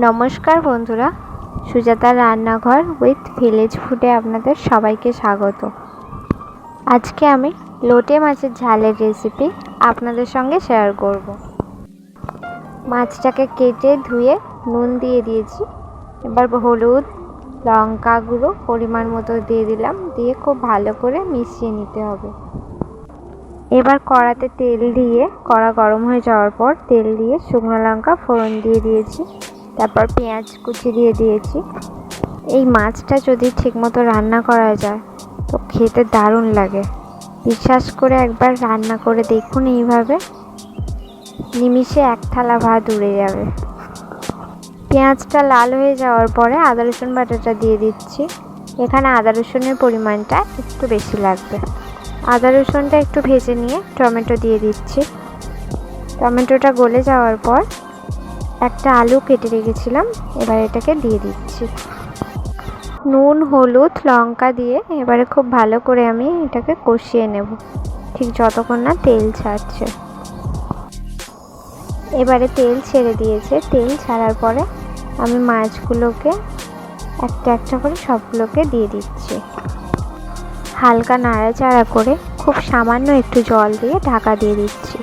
নমস্কার বন্ধুরা সুজাতার রান্নাঘর উইথ ভিলেজ ফুডে আপনাদের সবাইকে স্বাগত। আজকে আমি লোটে মাছের ঝালের রেসিপি আপনাদের সঙ্গে শেয়ার করব। মাছটাকে কেটে ধুয়ে নুন দিয়ে দিয়েছি। এবার হলুদ, লঙ্কা গুঁড়ো পরিমাণ মতো দিয়ে দিলাম, দিয়ে খুব ভালো করে মিশিয়ে নিতে হবে। এবার কড়াতে তেল দিয়ে, কড়া গরম হয়ে যাওয়ার পর তেল দিয়ে শুকনো লঙ্কা ফোড়ন দিয়ে দিয়েছি। তারপর পেঁয়াজ কুচি দিয়ে দিয়েছি। এই মাছটা যদি ঠিকমতো রান্না করা যায়, তো খেতে দারুণ লাগে। বিশ্বাস করে একবার রান্না করে দেখুন এইভাবে। নিমিষে এক থালা ভাত উড়ে যাবে। পেঁয়াজটা লাল হয়ে যাওয়ার পরে আদা, রসুন বাটাটা দিয়ে দিচ্ছি। এখানে আদা, রসুনের পরিমাণটা একটু বেশি লাগবে। আদা, রসুনটা একটু ভেজে নিয়ে টমেটো দিয়ে দিচ্ছি। টমেটোটা গলে যাওয়ার পর একটা আলু কেটে রেখেছিলাম, এবার এটাকে দিয়ে দিচ্ছি। নুন, হলুদ, লঙ্কা দিয়ে এবারে খুব ভালো করে আমি এটাকে কষিয়ে নেব। ঠিক যতক্ষণ না তেল ছাড়ছে। এবারে তেল ছেড়ে দিয়েছে। তেল ছাড়ার পরে আমি মাছগুলোকে একটা একটা করে সবগুলোকে দিয়ে দিচ্ছি। হালকা নাড়াচাড়া করে খুব সামান্য একটু জল দিয়ে ঢাকা দিয়ে দিচ্ছি।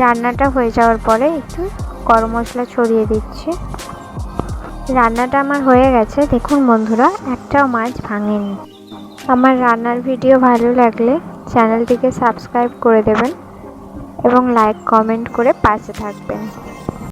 রান্নাটা হয়ে যাওয়ার পরে একটু গরম মশলা ছড়িয়ে দিচ্ছি। রান্নাটা আমার হয়ে গেছে। দেখুন বন্ধুরা, একটাও মাছ ভাঙেনি। আমার রান্নার ভিডিও ভালো লাগলে চ্যানেলটিকে সাবস্ক্রাইব করে দেবেন এবং লাইক, কমেন্ট করে পাশে থাকবেন।